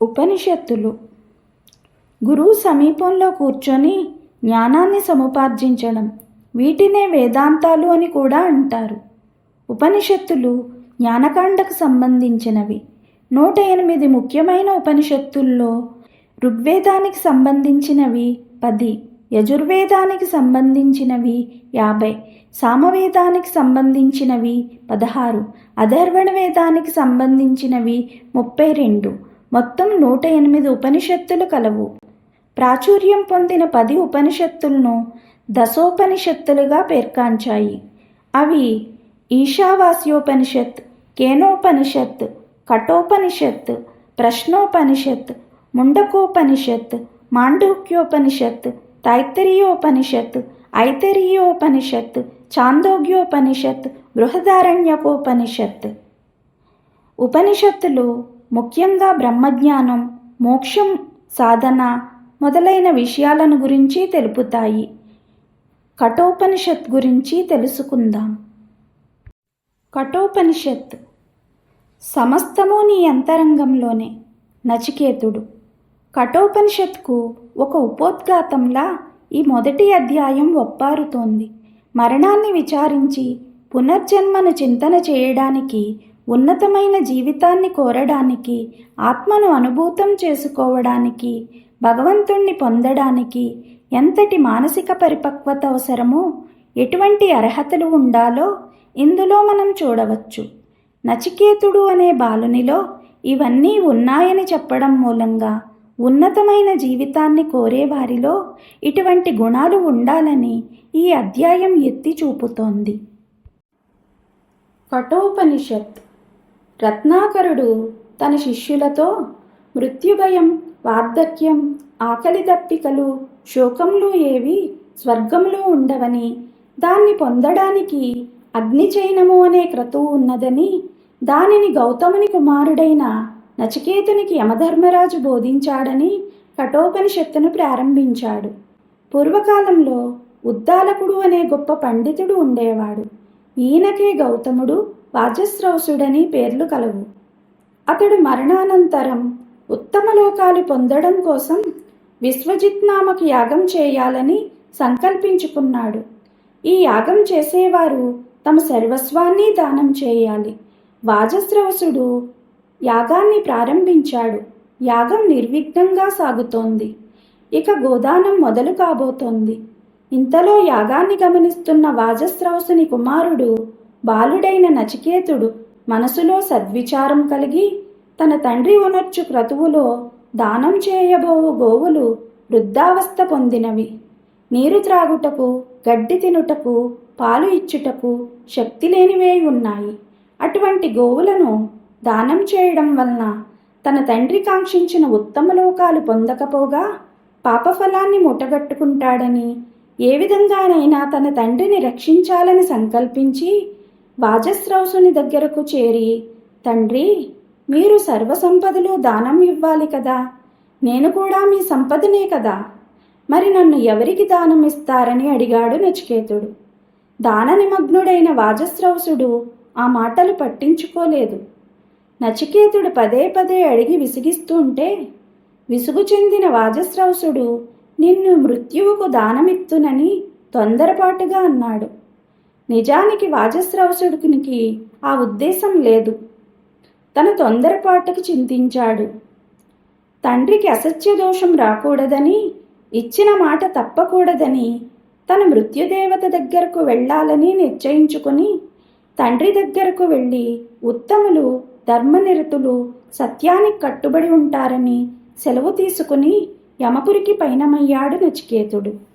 ఉపనిషత్తులు. గురువు సమీపంలో కూర్చొని జ్ఞానాన్ని సముపార్జించడం వీటినే వేదాంతాలు అని కూడా అంటారు. ఉపనిషత్తులు జ్ఞానకాండకు సంబంధించినవి. నూట ఎనిమిది ముఖ్యమైన ఉపనిషత్తుల్లో ఋగ్వేదానికి సంబంధించినవి పది యజుర్వేదానికి సంబంధించినవి యాభై సామవేదానికి సంబంధించినవి పదహారు అధర్వణ వేదానికి సంబంధించినవి ముప్పై రెండు మొత్తం నూట ఎనిమిది ఉపనిషత్తులు కలవు. ప్రాచుర్యం పొందిన పది ఉపనిషత్తులను దశోపనిషత్తులుగా పేర్కాంచాయి. అవి ఈశావాస్యోపనిషత్ కేనోపనిషత్ కఠోపనిషత్ ప్రశ్నోపనిషత్ ముండకోపనిషత్ మాండూక్యోపనిషత్ తైత్తరీయోపనిషత్ ఐతరీయోపనిషత్ చాందోగ్యోపనిషత్ బృహదారణ్యకోపనిషత్. ఉపనిషత్తులు ముఖ్యంగా బ్రహ్మజ్ఞానం మోక్షం సాధన మొదలైన విషయాలను గురించి తెలుపుతాయి. కఠోపనిషత్ గురించి తెలుసుకుందాం. కఠోపనిషత్. సమస్తము నీ అంతరంగంలోనే నచికేతుడు. కఠోపనిషత్కు ఒక ఉపోద్ఘాతంలా ఈ మొదటి అధ్యాయం ఒప్పారుతోంది. మరణాన్ని విచారించి పునర్జన్మను చింతన చేయడానికి ఉన్నతమైన జీవితాన్ని కోరడానికి ఆత్మను అనుభూతం చేసుకోవడానికి భగవంతుణ్ణి పొందడానికి ఎంతటి మానసిక పరిపక్వత అవసరమో ఎటువంటి అర్హతలు ఉండాలో ఇందులో మనం చూడవచ్చు. నచికేతుడు అనే బాలునిలో ఇవన్నీ ఉన్నాయని చెప్పడం మూలంగా ఉన్నతమైన జీవితాన్ని కోరేవారిలో ఇటువంటి గుణాలు ఉండాలని ఈ అధ్యాయం ఎత్తి చూపుతోంది. కఠోపనిషత్ రత్నాకరుడు తన శిష్యులతో మృత్యుభయం వార్ధక్యం ఆకలి దప్పికలు శోకములు ఏవి స్వర్గంలో ఉండవని దాన్ని పొందడానికి అగ్నిచైనము అనే క్రతువు ఉన్నదని దానిని గౌతముని కుమారుడైన నచికేతునికి యమధర్మరాజు బోధించాడని కఠోపనిషత్తును ప్రారంభించాడు. పూర్వకాలంలో ఉద్దాలకుడు అనే గొప్ప పండితుడు ఉండేవాడు. ఈయనకే గౌతముడు వాజస్రౌసుడని పేర్లు కలవు. అతడు మరణానంతరం ఉత్తమ లోకాలు పొందడం కోసం విశ్వజిత్ నామకు యాగం చేయాలని సంకల్పించుకున్నాడు. ఈ యాగం చేసేవారు తమ సర్వస్వాన్ని దానం చేయాలి. వాజస్రవసుడు యాగాన్ని ప్రారంభించాడు. యాగం నిర్విఘ్నంగా సాగుతోంది. ఇక గోదానం మొదలు కాబోతోంది. ఇంతలో యాగాన్ని గమనిస్తున్న వాజస్రవసుని కుమారుడు బాలుడైన నచికేతుడు మనసులో సద్విచారం కలిగి తన తండ్రి ఉనర్చు క్రతువులో దానం చేయబోవు గోవులు వృద్ధావస్థ పొందినవి. నీరు త్రాగుటకు గడ్డి తినుటకు పాలు ఇచ్చుటకు శక్తి లేనివే ఉన్నాయి. అటువంటి గోవులను దానం చేయడం వలన తన తండ్రి కాంక్షించిన ఉత్తమ లోకాలు పొందకపోగా పాపఫలాన్ని మూటగట్టుకుంటాడని ఏ విధంగానైనా తన తండ్రిని రక్షించాలని సంకల్పించి వాజస్రౌసుని దగ్గరకు చేరి తండ్రి మీరు సర్వసంపదలు దానం ఇవ్వాలి కదా? నేను కూడా మీ సంపదనే కదా? మరి నన్ను ఎవరికి దానం ఇస్తారని అడిగాడు నచికేతుడు. దాన నిమగ్నుడైన వాజస్రౌసుడు ఆ మాటలు పట్టించుకోలేదు. నచికేతుడు పదే పదే అడిగి విసిగిస్తుంటే విసుగు చెందిన వాజస్రౌసుడు నిన్ను మృత్యువుకు దానమిత్తునని తొందరపాటుగా అన్నాడు. నిజానికి వాజస్రవసుడికి ఆ ఉద్దేశం లేదు. తన తొందరపాటుకు చింతించాడు. తండ్రికి అసత్య దోషం రాకూడదని ఇచ్చిన మాట తప్పకూడదని తన మృత్యుదేవత దగ్గరకు వెళ్ళాలని నిశ్చయించుకుని తండ్రి దగ్గరకు వెళ్ళి ఉత్తములు ధర్మనిరతులు సత్యానికి కట్టుబడి ఉంటారని సెలవు తీసుకుని యమపురికి పయనమయ్యాడు నచికేతుడు.